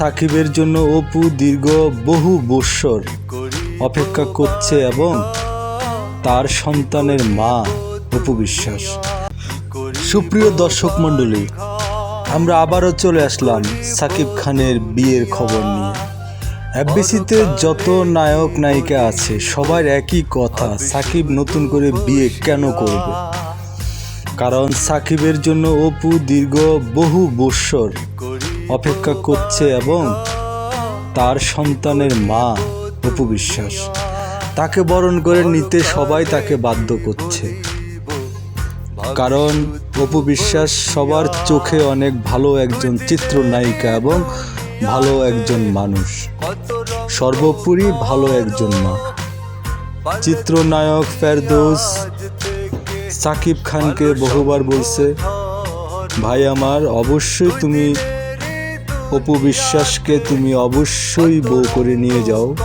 সাকিবের জন্য অপু দীর্ঘ বহু বৎসর অপেক্ষা করছে এবং তার সন্তানের মা অপু বিশ্বাস। সুপ্রিয় দর্শক মণ্ডলী, আমরা আবারও চলে আসলাম সাকিব খানের বিয়ের খবর নিয়ে। এফবিসিতে যত নায়ক নায়িকা আছে, সবার একই কথা, সাকিব নতুন করে বিয়ে কেন করবে? কারণ সাকিবের জন্য অপু দীর্ঘ বহু বৎসর অপেক্ষা করছে এবং তার সন্তানের মা অপু বিশ্বাস। তাকে বরণ করে নিতে সবাই তাকে বাধ্য করছে। কারণ অপু বিশ্বাস সবার চোখে অনেক ভালো একজন চিত্রনায়িকা এবং ভালো একজন মানুষ। সর্বোপরি ভালো একজন মা। চিত্রনায়ক ফেরদৌস সাকিব খানকে বহুবার বলছে, ভাই আমার, অবশ্যই তুমি অপু বিশ্বাসকে তুমি অবশ্যই বউ করে নিয়ে যাও।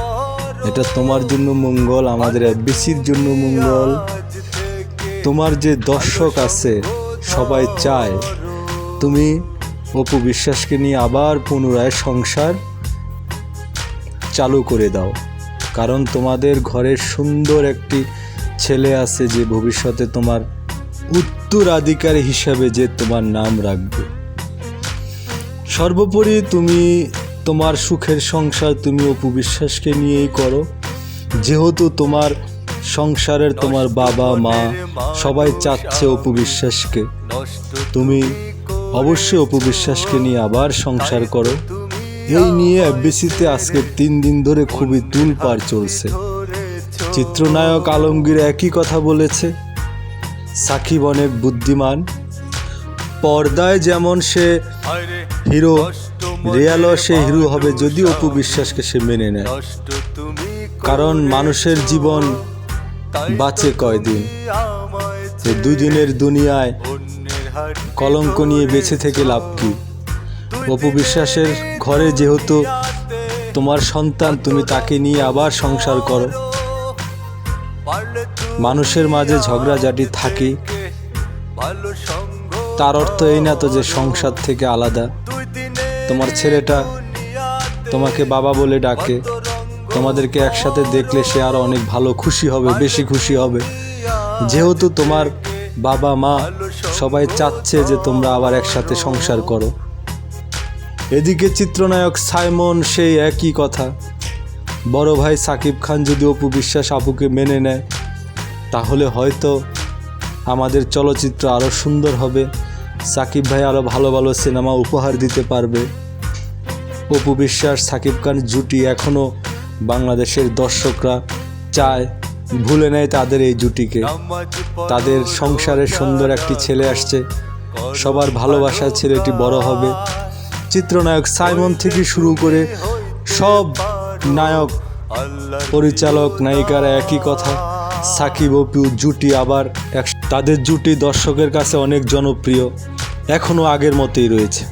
এটা তোমার জন্য মঙ্গল, আমাদের এফবিসির জন্য মঙ্গল। তোমার যে দর্শক আছে, সবাই চায় তুমি অপু বিশ্বাসকে নিয়ে আবার পুনরায় সংসার চালু করে দাও। কারণ তোমাদের ঘরের সুন্দর একটি ছেলে আছে যে ভবিষ্যতে তোমার উত্তরাধিকারী হিসাবে যে তোমার নাম রাখবে। সর্বোপরি তুমি তোমার সুখের সংসার তুমি অপু বিশ্বাসকে নিয়েই করো। যেহেতু তোমার সংসারের তোমার বাবা, মা সবাই চাচ্ছে অপু বিশ্বাসকে। তুমি অবশ্যই অপু বিশ্বাসকে নিয়ে আবার সংসার করো। এই নিয়ে এফবিসিতে আজকে তিন দিন ধরে খুবই তুলপার চলছে। চিত্রনায়ক আলমগীর একই কথা বলেছে, সাকিব অনেক বুদ্ধিমান। পর্দায় যেমন সে হিরো, রিয়ালও সে হিরো হবে যদি অপু বিশ্বাসকে সে মেনে নেয়। কারণ মানুষের জীবন বাঁচে কয়দিন? দুদিনের দুনিয়ায় কলঙ্ক নিয়ে বেঁচে থেকে লাভ কি? অপু বিশ্বাসের ঘরে যেহেতু তোমার সন্তান, তুমি তাকে নিয়ে আবার সংসার করো। মানুষের মাঝে ঝগড়াঝাটি থাকে। তার অর্থ এই না তো যে সংসার থেকে আলাদা। তোমার ছেলেটা তোমাকে বাবা বলে ডাকে। তোমাদেরকে একসাথে দেখলে সে আরও অনেক ভালো খুশি হবে, বেশি খুশি হবে। যেহেতু তোমার বাবা, মা সবাই চাচ্ছে যে তোমরা আবার একসাথে সংসার করো। এদিকে চিত্রনায়ক সাইমন সেই একই কথা। বড় ভাই সাকিব খান যদি অপু বিশ্বাস আপুকে মেনে নেয়, তাহলে হয়তো আমাদের চলচ্চিত্র আরও সুন্দর হবে। সাকিব ভাই আরও ভালো ভালো সিনেমা উপহার দিতে পারবে। অপু বিশ্বাস, সাকিব খান জুটি এখনও বাংলাদেশের দর্শকরা চায়, ভুলে নেয় তাদের এই জুটিকে। তাদের সংসারে সুন্দর একটি ছেলে আসছে। সবার ভালোবাসার ছেলেটি বড় হবে। চিত্রনায়ক সাইমন থেকে শুরু করে সব নায়ক, পরিচালক, নায়িকারা একই কথা। সাকিব, অপু, জুটি আবার এক তাদের জুটি দর্শকের কাছে অনেক জনপ্রিয় এখনও আগের মতোই রয়েছে।